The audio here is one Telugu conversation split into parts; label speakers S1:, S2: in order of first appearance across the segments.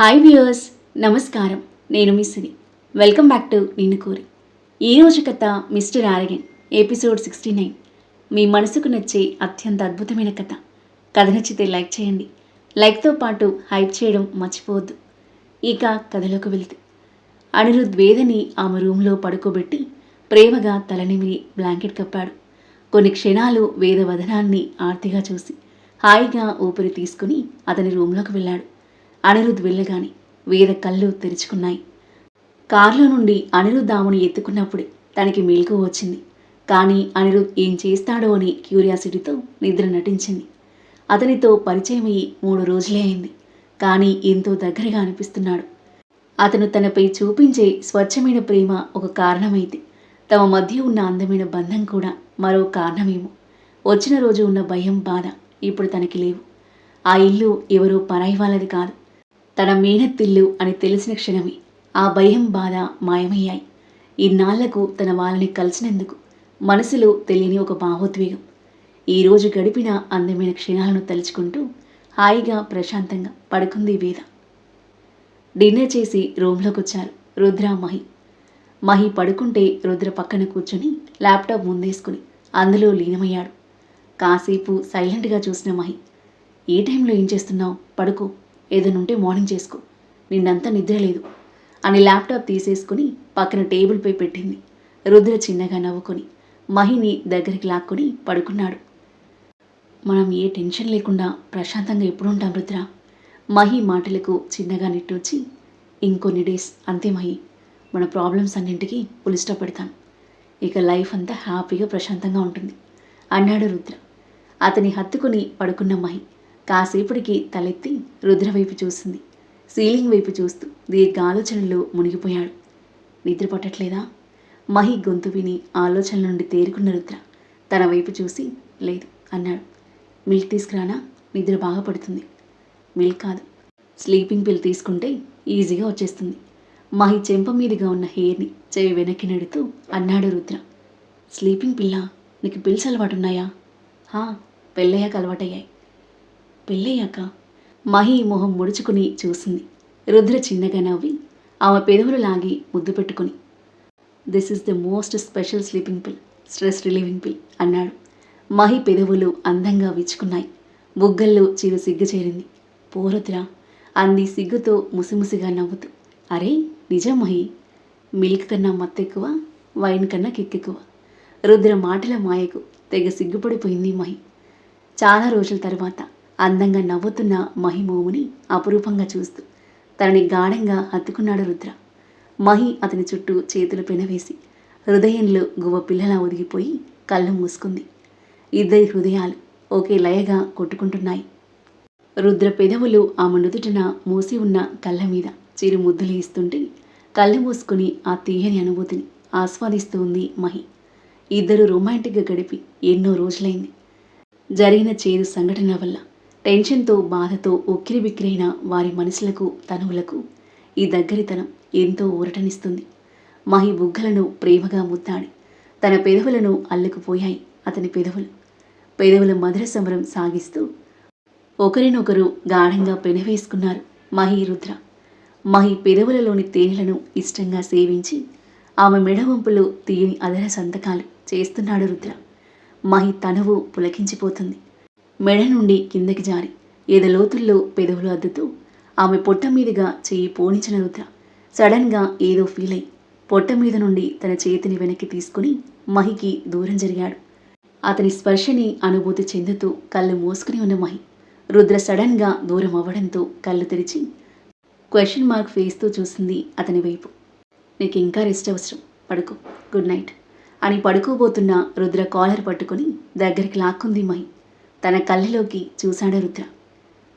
S1: హాయ్ వ్యూయర్స్ నమస్కారం. నేను మీ వెల్కమ్ బ్యాక్ టు నిన్ను కోరి ఈరోజు కథ mister arrogant episode sixty nine మీ మనసుకు నచ్చే అత్యంత అద్భుతమైన కథ. కథ నచ్చితే లైక్ చేయండి. లైక్తో పాటు హైప్ చేయడం మర్చిపోవద్దు. ఇక కథలోకి వెళ్తే. అనిరుద్ వేదని ఆమె రూమ్లో పడుకోబెట్టి ప్రేమగా తలనిమిరి బ్లాంకెట్ కప్పాడు. కొన్ని క్షణాలు వేదవదనాన్ని ఆర్తిగా చూసి హాయిగా ఊపిరి తీసుకుని అతని రూమ్లోకి వెళ్ళాడు. అనిరుద్ వెళ్ళగానే వేద కళ్ళు తెరుచుకున్నాయి. కారులో నుండి అనిరుద్ ఆమెను ఎత్తుకున్నప్పుడు తనకి మెలకు వచ్చింది. కానీ అనిరుద్ ఏం చేస్తాడో అని క్యూరియాసిటీతో నిద్ర నటించింది. అతనితో పరిచయం అయ్యి మూడు రోజులే అయింది. కానీ ఎంతో దగ్గరగా అనిపిస్తున్నాడు. అతను తనపై చూపించే స్వచ్ఛమైన ప్రేమ ఒక కారణమైతే తమ మధ్య ఉన్న అందమైన బంధం కూడా మరో కారణమేమో. వచ్చిన రోజు ఉన్న భయం బాధ ఇప్పుడు తనకి లేవు. ఆ ఇల్లు ఎవరో పరాయి వాళ్ళది కాదు. తన మేనత్తిల్లు అని తెలిసిన క్షణమే ఆ భయం బాధ మాయమయ్యాయి. ఇన్నాళ్ళకు తన వాళ్ళని కలిసినందుకు మనసులో తెలియని ఒక భావోద్వేగం. ఈరోజు గడిపిన అందమైన క్షణాలను తలుచుకుంటూ హాయిగా ప్రశాంతంగా పడుకుంది వేద. డిన్నర్ చేసి రూమ్లోకి వచ్చారు రుద్ర మహి. మహి పడుకుంటే రుద్ర పక్కన కూర్చుని ల్యాప్టాప్ ముందేసుకుని అందులో లీనమయ్యాడు. కాసేపు సైలెంట్గా చూసిన మహి ఏ టైంలో ఏం చేస్తున్నావు? పడుకో. ఏదనుంటే మార్నింగ్ చేసుకో. నిన్నంతా నిద్ర లేదు. అని ల్యాప్టాప్ తీసేసుకుని పక్కన టేబుల్పై పెట్టింది. రుద్ర చిన్నగా నవ్వుకొని మహిని దగ్గరికి లాక్కొని పడుకున్నాడు. మనం ఏ టెన్షన్ లేకుండా ప్రశాంతంగా ఎప్పుడు ఉంటాం రుద్ర? మహి మాటలకు చిన్నగా నిట్టూచి ఇంకొన్ని డేస్ అంతే మహి మన ప్రాబ్లమ్స్ అన్నింటికి పులిస్టా పెడతాను ఇక లైఫ్ అంతా హ్యాపీగా ప్రశాంతంగా ఉంటుంది. అన్నాడు రుద్ర. అతని హత్తుకుని పడుకున్న మహి కాసేపటికి తలెత్తి రుద్రవైపు చూసింది. సీలింగ్ వైపు చూస్తూ దీర్ఘ ఆలోచనల్లో మునిగిపోయాడు. నిద్ర పట్టట్లేదా? మహి గొంతు విని ఆలోచనల నుండి తేరుకున్న రుద్ర తన వైపు చూసి లేదు అన్నాడు. మిల్క్ తీసుకురానా? నిద్ర బాగా పడుతుంది. మిల్క్ కాదు. స్లీపింగ్ పిల్ తీసుకుంటే ఈజీగా వచ్చేస్తుంది. మహి చెంప మీదుగా ఉన్న హెయిర్ని చెవి వెనక్కి నెడుతూ అన్నాడు రుద్ర. స్లీపింగ్ పిల్ల నీకు పిల్స్ అలవాటున్నాయా? హా పెళ్ళయ్యాక అలవాటయ్యాయి. పెళ్ళయ్యాక మహి మొహం ముడుచుకుని చూసింది. రుద్ర చిన్నగా నవ్వి ఆమె పెదవులు లాగి ముద్దు పెట్టుకుని this is the most special sleeping pill stress relieving pill అన్నాడు. మహి పెదవులు అందంగా విచ్చుకున్నాయి. బుగ్గల్లో చిరు సిగ్గు చేరింది పోరుద్రా అంది సిగ్గుతో ముసిముసిగా నవ్వుతూ. అరే నిజం మహి మిల్క్ కన్నా మత్తెక్కువ వైన్ కన్నా కిక్కెక్కువ. రుద్ర మాటల మాయకు తెగ సిగ్గుపడిపోయింది మహి. చాలా రోజుల తర్వాత అందంగా నవ్వుతున్న మహిమోముని అపురూపంగా చూస్తూ తనని గాఢంగా హత్తుకున్నాడు రుద్ర. మహి అతని చుట్టూ చేతులు పెనవేసి హృదయంలో గువ్వ పిల్లలా ఒదిగిపోయి కళ్ళు మూసుకుంది. ఇద్దరి హృదయాలు ఒకే లయగా కొట్టుకుంటున్నాయి. రుద్ర పెదవులు ఆమె నుదుటిన మూసి ఉన్న కళ్ళ మీద చిరు ముద్దులు ఇస్తుంటే కళ్ళు మూసుకుని ఆ తీయని అనుభూతిని ఆస్వాదిస్తూ ఉంది మహి. ఇద్దరు రొమాంటిక్గా గడిపి ఎన్నో రోజులైంది. జరిగిన చేదు సంఘటన వల్ల టెన్షన్తో బాధతో ఉక్కిరి బిక్కిరైన వారి మనసులకు తనువులకు ఈ దగ్గరితనం ఎంతో ఊరటనిస్తుంది. మహి బుగ్గలను ప్రేమగా ముద్దాడి తన పెదవులను అల్లుకుపోయాయి అతని పెదవులు. పెదవుల మధుర సమరం సాగిస్తూ ఒకరినొకరు గాఢంగా పెనవేసుకున్నారు మహి రుద్ర. మహి పెదవులలోని తేనెలను ఇష్టంగా సేవించి ఆమె మెడవంపులు తీయని అదర సంతకాలు చేస్తున్నాడు రుద్ర. మహి తనువు పులకించిపోతుంది. మెడ నుండి కిందకి జారి ఏదో లోతుల్లో పెదవులు అద్దుతూ ఆమె పొట్ట మీదుగా చెయ్యి పోనించిన రుద్ర సడన్గా ఏదో ఫీల్ అయి పొట్ట మీద నుండి తన చేతిని వెనక్కి తీసుకుని మహికి దూరం జరిగాడు. అతని స్పర్శని అనుభూతి చెందుతూ కళ్ళు మూసుకుని ఉన్న మహి రుద్ర సడన్గా దూరం అవ్వడంతో కళ్ళు తెరిచి క్వశ్చన్ మార్క్ ఫేస్తో చూసింది అతని వైపు. నీకు ఇంకా రెస్ట్ అవసరం. పడుకో. Good night. అని పడుకోబోతున్న రుద్ర కాలర్ పట్టుకొని దగ్గరికి లాక్కుంది మహి. తన కళ్ళలోకి చూశాడు రుద్ర.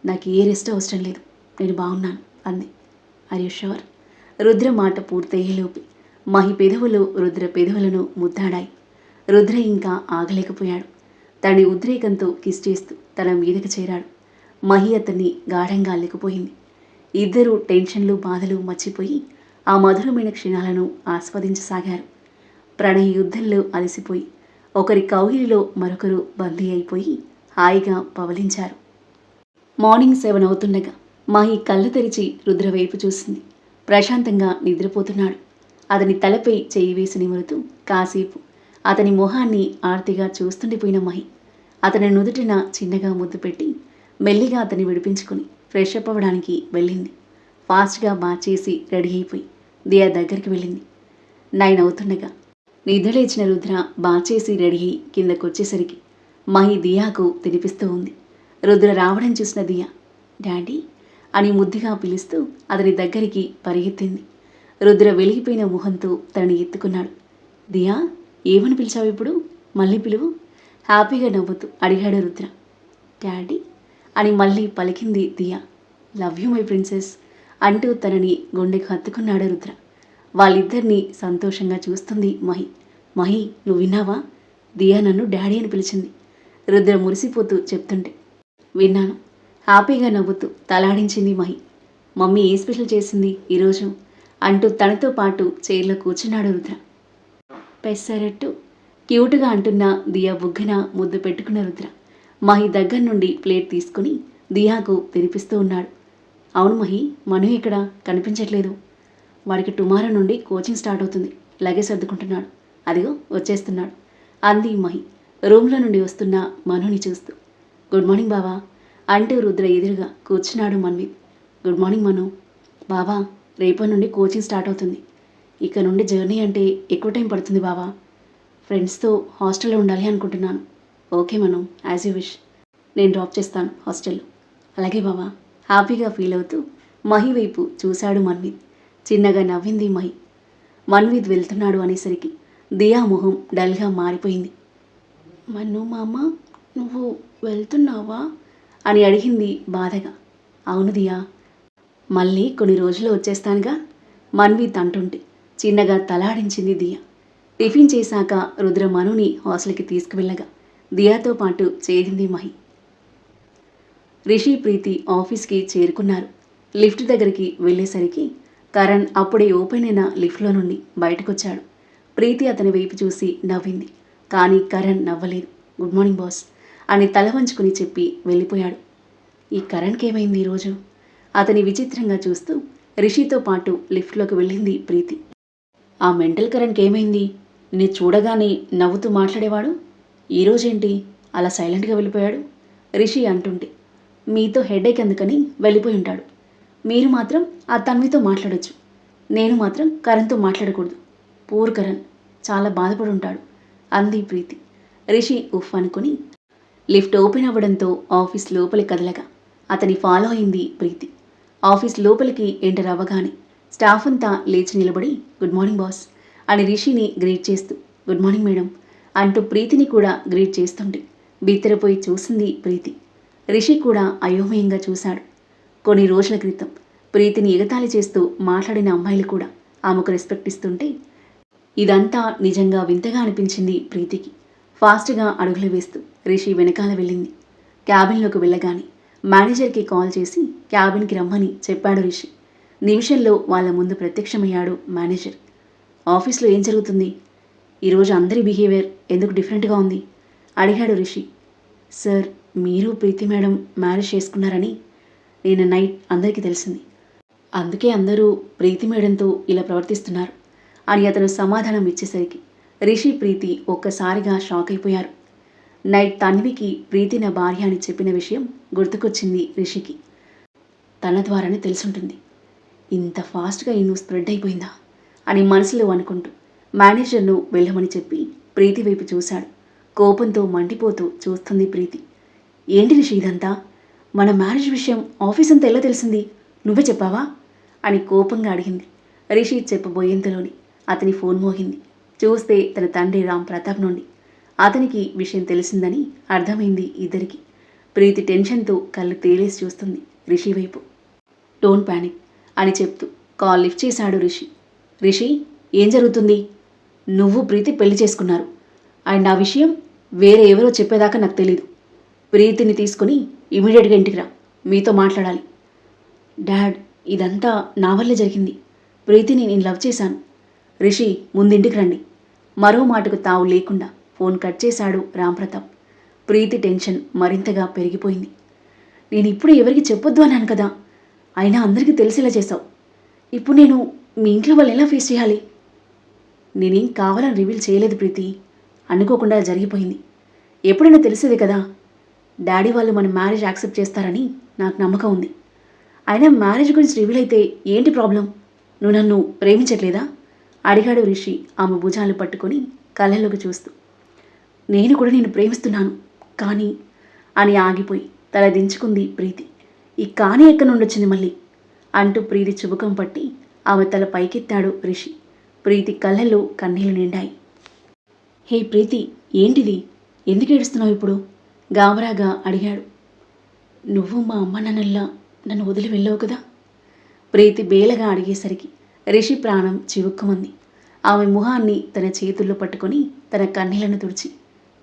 S1: నాకు ఏ రెస్ట్ అవసరం లేదు. నేను బాగున్నాను అంది. ఆర్ యు రుద్ర మాట పూర్తయ్యేలోపి మహి పెదవులు రుద్ర పెదవులను ముద్దాడాయి. రుద్ర ఇంకా ఆగలేకపోయాడు. తన ఉద్రేకంతో కిస్ చేస్తూ తన మీదకు చేరాడు. మహి అతన్ని గాఢంగా అల్లుకుపోయింది. ఇద్దరూ టెన్షన్లు బాధలు మర్చిపోయి ఆ మధురమైన క్షణాలను ఆస్వాదించసాగారు. ప్రణయ యుద్ధంలో అలసిపోయి ఒకరి కౌగిలిలో మరొకరు బందీ అయిపోయి హాయిగా పవలించారు. మార్నింగ్ సెవెన్ అవుతుండగా మాహి కళ్ళు తెరిచి రుద్రవైపు చూసింది. ప్రశాంతంగా నిద్రపోతున్నాడు. అతని తలపై చేయి వేసి నిమురుతూ కాసేపు అతని మొహాన్ని ఆర్తిగా చూస్తుండిపోయిన మహి అతని నుదుటిన చిన్నగా ముద్దు పెట్టి మెల్లిగా అతన్ని విడిపించుకుని ఫ్రెష్ అప్ అవ్వడానికి వెళ్ళింది. ఫాస్ట్గా మార్చేసి రెడీ అయిపోయి దియా దగ్గరికి వెళ్ళింది. నైన్ అవుతుండగా నిద్రలేచిన రుద్ర బాచేసి రెడీ అయి కిందకొచ్చేసరికి మహి దియాకు తినిపిస్తూ ఉంది. రుద్ర రావడం చూసిన దియా డాడీ అని ముద్దుగా పిలుస్తూ అతని దగ్గరికి పరిగెత్తింది. రుద్ర వెలిగిపోయిన మొహంతో తనని ఎత్తుకున్నాడు. దియా ఏమని పిలిచావు ఇప్పుడు? మళ్ళీ పిలువు. హ్యాపీగా నవ్వుతూ అడిగాడు రుద్ర. డాడీ అని మళ్ళీ పలికింది Diya. Love you my princess అంటూ తనని గుండెకు హత్తుకున్నాడు రుద్ర. వాళ్ళిద్దరినీ సంతోషంగా చూస్తుంది మహి. మహి నువ్వు విన్నావా? దియా నన్ను డాడీ అని పిలిచింది. రుద్ర మురిసిపోతూ చెప్తుంటే విన్నాను. హ్యాపీగా నవ్వుతూ తలాడించింది మహి. మమ్మీ ఏ స్పెషల్ చేసింది ఈరోజు అంటూ తనతో పాటు చైర్లో కూర్చున్నాడు రుద్ర. పెసరట్టు క్యూట్గా అంటున్న దియా బుగ్గన ముద్దు పెట్టుకున్న రుద్ర. మహి దగ్గర నుండి ప్లేట్ తీసుకుని దియాకు తినిపిస్తూ ఉన్నాడు. అవును మహి మను ఇక్కడ కనిపించట్లేదు. వాడికి టుమారో నుండి కోచింగ్ స్టార్ట్ అవుతుంది. లగేజ్ సర్దుకుంటున్నాడు. అదిగో వచ్చేస్తున్నాడు. అంది మహి. రూమ్లో నుండి వస్తున్న మనుని చూస్తూ గుడ్ మార్నింగ్ బావా అంటూ రుద్ర ఎదురుగా కూర్చున్నాడు మన్విత్ గుడ్ మార్నింగ్ మను. బావా రేపటి నుండి కోచింగ్ స్టార్ట్ అవుతుంది. ఇక నుండి జర్నీ అంటే ఎక్కువ టైం పడుతుంది బావా. ఫ్రెండ్స్తో హాస్టల్లో ఉండాలి అనుకుంటున్నాను. Okay Manu as you wish. నేను డ్రాప్ చేస్తాను హాస్టల్లో. అలాగే బావా హ్యాపీగా ఫీల్ అవుతూ మహి వైపు చూశాడు మన్విత్ చిన్నగా నవ్వింది మహి. మన్విత్ వెళ్తున్నాడు అనేసరికి దియా మొహం డల్గా మారిపోయింది. మన్ను మామ నువ్వు వెళ్తున్నావా? అని అడిగింది బాధగా. అవును దియా. మళ్ళీ కొన్ని రోజులు వచ్చేస్తానుగా మన్విత్ అంటుంటే చిన్నగా తలాడించింది దియా. టిఫిన్ చేశాక రుద్ర మనుని హాస్టల్కి తీసుకువెళ్ళగా. దియాతో పాటు చేరింది మహి. రిషి ప్రీతి ఆఫీస్కి చేరుకున్నారు. లిఫ్ట్ దగ్గరికి వెళ్ళేసరికి కరణ్ అప్పుడే ఓపెన్ అయిన లిఫ్ట్లో నుండి బయటకొచ్చాడు. ప్రీతి అతని వైపు చూసి నవ్వింది. కానీ కరణ్ నవ్వలేదు. గుడ్ మార్నింగ్ బాస్ అని తల వంచుకుని చెప్పి వెళ్ళిపోయాడు. ఈ కరణ్కి ఏమైంది ఈరోజు అతని విచిత్రంగా చూస్తూ రిషితో పాటు లిఫ్ట్లోకి వెళ్ళింది ప్రీతి. ఆ మెంటల్ కరెంట్కి ఏమైంది నేను చూడగానే నవ్వుతూ మాట్లాడేవాడు? ఈరోజేంటి అలా సైలెంట్గా వెళ్ళిపోయాడు? రిషి అంటుంటే. మీతో హెడేక్ ఎందుకని వెళ్ళిపోయి ఉంటాడు. మీరు మాత్రం ఆ తన్వితో మాట్లాడొచ్చు. నేను మాత్రం కరణ్తో మాట్లాడకూడదు. పూర్ కరణ్ చాలా బాధపడి ఉంటాడు అంది ప్రీతి. రిషి ఉఫ్ అనుకుని లిఫ్ట్ ఓపెన్ అవ్వడంతో ఆఫీస్ లోపలి కదలగా. అతని ఫాలో అయింది ప్రీతి. ఆఫీస్ లోపలికి ఎంటర్ అవ్వగానే స్టాఫ్ అంతా లేచి నిలబడి గుడ్ మార్నింగ్ బాస్ అని రిషిని గ్రీట్ చేస్తూ గుడ్ మార్నింగ్ మేడం అంటూ ప్రీతిని కూడా గ్రీట్ చేస్తుంటే బిత్తరపోయి చూసింది ప్రీతి. రిషి కూడా అయోమయంగా చూశాడు. కొన్ని రోజుల క్రితం ప్రీతిని ఎగతాళి చేస్తూ మాట్లాడిన అమ్మాయిలు కూడా ఆమెకు రెస్పెక్ట్ ఇస్తుంటే ఇదంతా నిజంగా వింతగా అనిపించింది ప్రీతికి. ఫాస్ట్గా అడుగులు వేస్తూ రిషి వెనకాల వెళ్ళింది. క్యాబిన్లోకి వెళ్ళగానే మేనేజర్కి కాల్ చేసి క్యాబిన్కి రమ్మని చెప్పాడు రిషి. నిమిషంలో వాళ్ళ ముందు ప్రత్యక్షమయ్యాడు మేనేజర్. ఆఫీస్లో ఏం జరుగుతుంది? ఈరోజు అందరి బిహేవియర్ ఎందుకు డిఫరెంట్గా ఉంది? అడిగాడు రిషి. సార్ మీరు ప్రీతి మేడం మ్యారేజ్ చేసుకున్నారని నేను నైట్ అందరికీ తెలిసింది. అందుకే అందరూ ప్రీతి మేడంతో ఇలా ప్రవర్తిస్తున్నారు. అని అతను సమాధానం ఇచ్చేసరికి రిషి ప్రీతి ఒక్కసారిగా షాక్ అయిపోయారు. నైట్ తన్వికి ప్రీతి నా భార్య అని చెప్పిన విషయం గుర్తుకొచ్చింది రిషికి. తన ద్వారానే తెలుసుంటుంది. ఇంత ఫాస్ట్గా ఇన్ను స్ప్రెడ్ అయిపోయిందా? అని మనసులో అనుకుంటూ మేనేజర్ను వెళ్ళమని చెప్పి ప్రీతి వైపు చూశాడు. కోపంతో మండిపోతూ చూస్తుంది ప్రీతి. ఏంటి రిషి ఇదంతా? మన మ్యారేజ్ విషయం ఆఫీస్ అంతా ఎలా తెలిసింది? నువ్వే చెప్పావా? అని కోపంగా అడిగింది. రిషి చెప్పబోయేంతలోని అతని ఫోన్ మోగింది. చూస్తే తన తండ్రి రామ్ ప్రతాప్ నుండి. అతనికి విషయం తెలిసిందని అర్థమైంది ఇద్దరికి. ప్రీతి టెన్షన్తో కళ్ళు తేలేసి చూస్తుంది రిషి వైపు. డోంట్ ప్యానిక్ అని చెప్తూ కాల్ లిఫ్ట్ చేశాడు రిషి. రిషి ఏం జరుగుతుంది? నువ్వు ప్రీతి పెళ్ళి చేసుకున్నారు. అండ్ ఆ విషయం వేరే ఎవరో చెప్పేదాకా నాకు తెలీదు. ప్రీతిని తీసుకుని ఇమీడియట్గా ఇంటికి రా. మీతో మాట్లాడాలి. డాడ్ ఇదంతా నా వల్లే జరిగింది. ప్రీతిని నేను లవ్ చేశాను. రిషి ముందింటికి రండి. మరో మాటకు తావు లేకుండా ఫోన్ కట్ చేశాడు రాంప్రతాప్. ప్రీతి టెన్షన్ మరింతగా పెరిగిపోయింది. నేను ఇప్పుడు ఎవరికి చెప్పొద్దు అన్నాను కదా. అయినా అందరికీ తెలిసేలా చేశావు. ఇప్పుడు నేను మీ ఇంట్లో వాళ్ళు ఎలా ఫేస్ చేయాలి? నేనేం కావాలని రివీల్ చేయలేదు ప్రీతి. అనుకోకుండా జరిగిపోయింది. ఎప్పుడైనా తెలిసేది కదా. డాడీ వాళ్ళు మన మ్యారేజ్ యాక్సెప్ట్ చేస్తారని నాకు నమ్మకం ఉంది. అయినా మ్యారేజ్ గురించి రివీల్ అయితే ఏంటి ప్రాబ్లం నువ్వు నన్ను ప్రేమించట్లేదా? అడిగాడు రిషి ఆమె భుజాలు పట్టుకొని కళ్ళలోకి చూస్తూ. నేను కూడా నేను ప్రేమిస్తున్నాను కానీ అని ఆగిపోయి తల దించుకుంది ప్రీతి. ఈ కాని ఎక్కడి నుండి వచ్చింది మళ్ళీ అంటూ ప్రీతి చుబుకం పట్టి ఆమె తల పైకెత్తాడు రిషి. ప్రీతి కళ్ళల్లో కన్నీళ్ళు నిండాయి. హే ప్రీతి ఏంటిది? ఎందుకు ఏడుస్తున్నావు ఇప్పుడు? గాబరాగా అడిగాడు. నువ్వు మా అమ్మ నాన్నల్లా నన్ను వదిలి వెళ్ళావు కదా? ప్రీతి బేలగా అడిగేసరికి రిషి ప్రాణం చివుక్కుమంది. ఆమె ముఖాన్ని తన చేతుల్లో పట్టుకొని తన కన్నీళ్ళను తుడిచి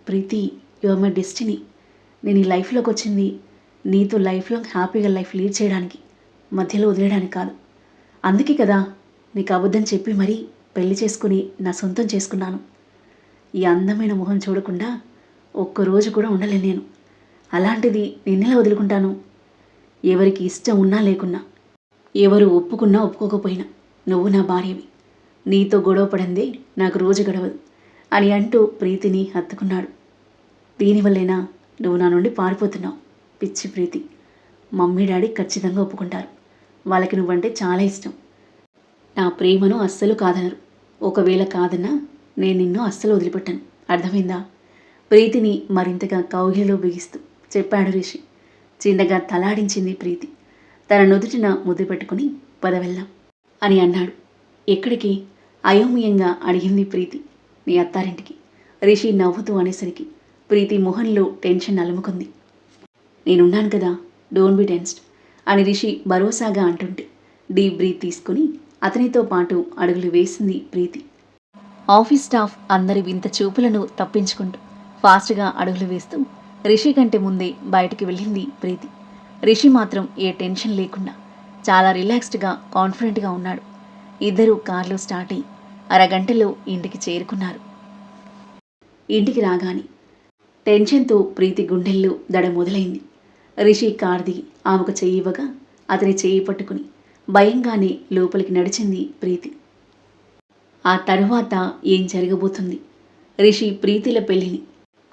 S1: ప్రీతి యువర్ మై డెస్టినీ. నేను ఈ లైఫ్లోకి వచ్చింది నీతో లైఫ్లో హ్యాపీగా లైఫ్ లీడ్ చేయడానికి మధ్యలో వదిలేయడానికి కాదు. అందుకే కదా నీకు అబద్ధం చెప్పి మరీ పెళ్ళి చేసుకుని నా సొంతం చేసుకున్నాను. ఈ అందమైన ముఖం చూడకుండా ఒక్కరోజు కూడా ఉండలేను నేను. అలాంటిది నిన్నెలా వదులుకుంటాను? ఎవరికి ఇష్టం ఉన్నా లేకున్నా ఎవరు ఒప్పుకున్నా ఒప్పుకోకపోయినా. నువ్వు నా భార్యవి. నీతో గొడవపడిందే నాకు రోజు గడవదు అని అంటూ ప్రీతిని హత్తుకున్నాడు. దీనివల్లేనా నువ్వు నా నుండి పారిపోతున్నావు? పిచ్చి ప్రీతి. మమ్మీ డాడీ ఖచ్చితంగా ఒప్పుకుంటారు. వాళ్ళకి నువ్వంటే చాలా ఇష్టం. నా ప్రేమను అస్సలు కాదనరు. ఒకవేళ కాదన్నా నేను నిన్ను అస్సలు వదిలిపెట్టాను. అర్థమైందా? ప్రీతిని మరింతగా కౌగిలిలో బిగిస్తూ చెప్పాడు రిషి. చిన్నగా తలాడించింది ప్రీతి. తన నుదుటిన ముద్దు పెట్టుకుని పదవెళ్ళాం అని అన్నాడు. ఎక్కడికి? అయోమయంగా అడిగింది ప్రీతి. నీ అత్తారింటికి. రిషి నవ్వుతూ అనేసరికి ప్రీతి మొహంలో టెన్షన్ అలుముకుంది. నేనున్నాను కదా డోంట్ బి టెన్స్డ్ అని రిషి భరోసాగా అంటుంటే డీప్ బ్రీత్ తీసుకుని అతనితో పాటు అడుగులు వేసింది ప్రీతి. ఆఫీస్ స్టాఫ్ అందరి వింత చూపులను తప్పించుకుంటూ ఫాస్ట్గా అడుగులు వేస్తూ రిషి కంటే ముందే బయటికి వెళ్ళింది ప్రీతి. రిషి మాత్రం ఏ టెన్షన్ లేకుండా చాలా రిలాక్స్డ్గా కాన్ఫిడెంట్గా ఉన్నాడు. ఇద్దరూ కార్లో స్టార్ట్ అయ్యి అరగంటలో ఇంటికి చేరుకున్నారు. ఇంటికి రాగానే టెన్షన్తో ప్రీతి గుండెల్లో దడ మొదలైంది. రిషి కార్ దిగి ఆమెకు చెయ్యి ఇవ్వగా అతని చెయ్యి పట్టుకుని భయంగానే లోపలికి నడిచింది ప్రీతి. ఆ తరువాత ఏం జరగబోతుంది? రిషి ప్రీతిల పెళ్ళిని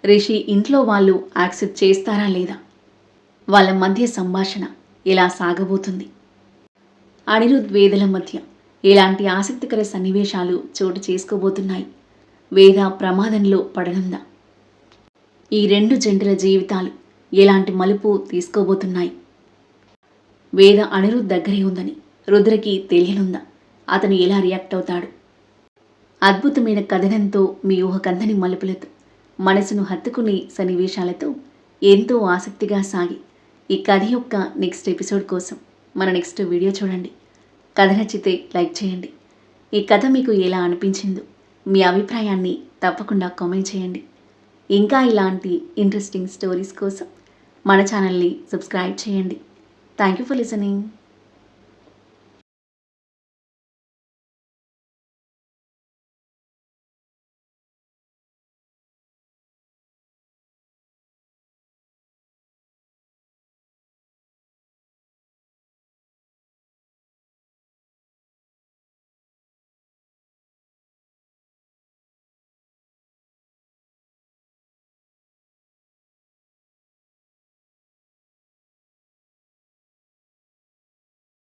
S1: రిషి ఇంట్లో వాళ్ళు యాక్సెప్ట్ చేస్తారా లేదా? వాళ్ళ మధ్య సంభాషణ ఎలా సాగబోతుంది? అనిరుద్ వేదల మధ్య ఎలాంటి ఆసక్తికర సన్నివేశాలు చోటు చేసుకోబోతున్నాయి. వేద ప్రమాదంలో పడనుందా? ఈ రెండు జంటల జీవితాలు ఎలాంటి మలుపు తీసుకోబోతున్నాయి? వేద అనిరుద్ దగ్గరే ఉందని రుద్రకి తెలియనుందా? అతను ఎలా రియాక్ట్ అవుతాడు? అద్భుతమైన కథనంతో మీ ఊహకందని మలుపులతో మనసును హత్తుకునే సన్నివేశాలతో ఎంతో ఆసక్తిగా సాగి ఈ కథ యొక్క నెక్స్ట్ ఎపిసోడ్ కోసం మన నెక్స్ట్ వీడియో చూడండి. కథ నచ్చితే లైక్ చేయండి. ఈ కథ మీకు ఎలా అనిపించిందో మీ అభిప్రాయాన్ని తప్పకుండా కామెంట్ చేయండి. ఇంకా ఇలాంటి ఇంట్రెస్టింగ్ స్టోరీస్ కోసం మన ఛానల్ని సబ్స్క్రైబ్ చేయండి. Thank you for listening